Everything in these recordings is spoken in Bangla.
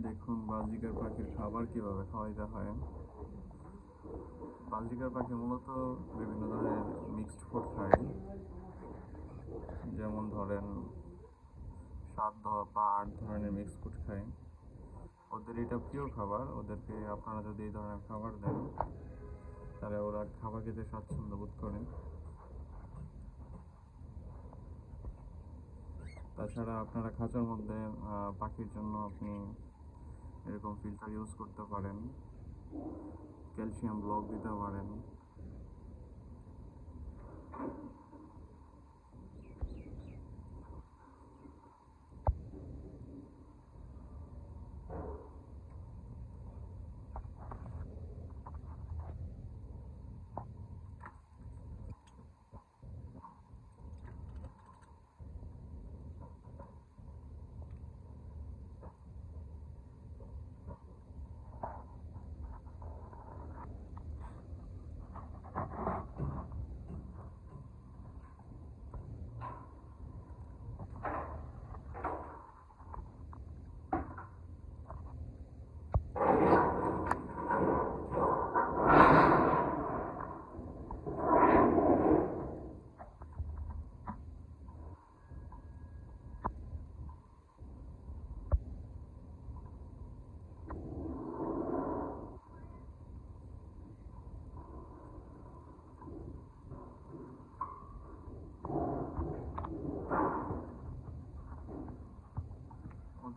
দেখুন বাজিকার পাখির খাবার কীভাবে খাওয়াইতে হয়। বাজিকার পাখি মূলত বিভিন্ন ধরনের মিক্সড ফুড খায়। যেমন ধরেন সাত বা আট ধরনের মিক্সড ফুড খায়। ওদের এটা প্রিয় খাবার। ওদেরকে আপনারা যদি এই ধরনের খাবার দেন, তাহলে ওরা খাবার খেতে স্বাচ্ছন্দ্য বোধ করে। তাছাড়া আপনারা খাঁচার মধ্যে পাখির জন্য আপনি এরকম ফিল্টার ইউজ করতে পারেন। ক্যালসিয়াম ব্লক দিতে পারেন।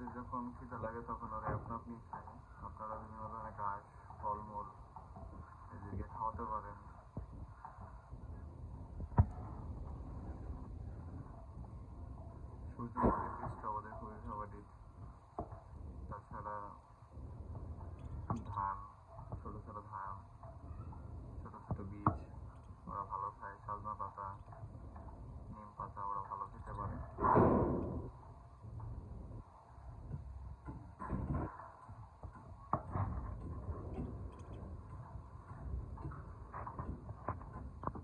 ওদের যখন খিদা লাগে তখন ওরা আপনা আপনি খায়। আপনারা বিভিন্ন ধরনের ঘাস, ফলমূল এদেরকে খাওয়াতে পারেন। সূর্য মাটির বীজটা ওদের খুবই খাবারই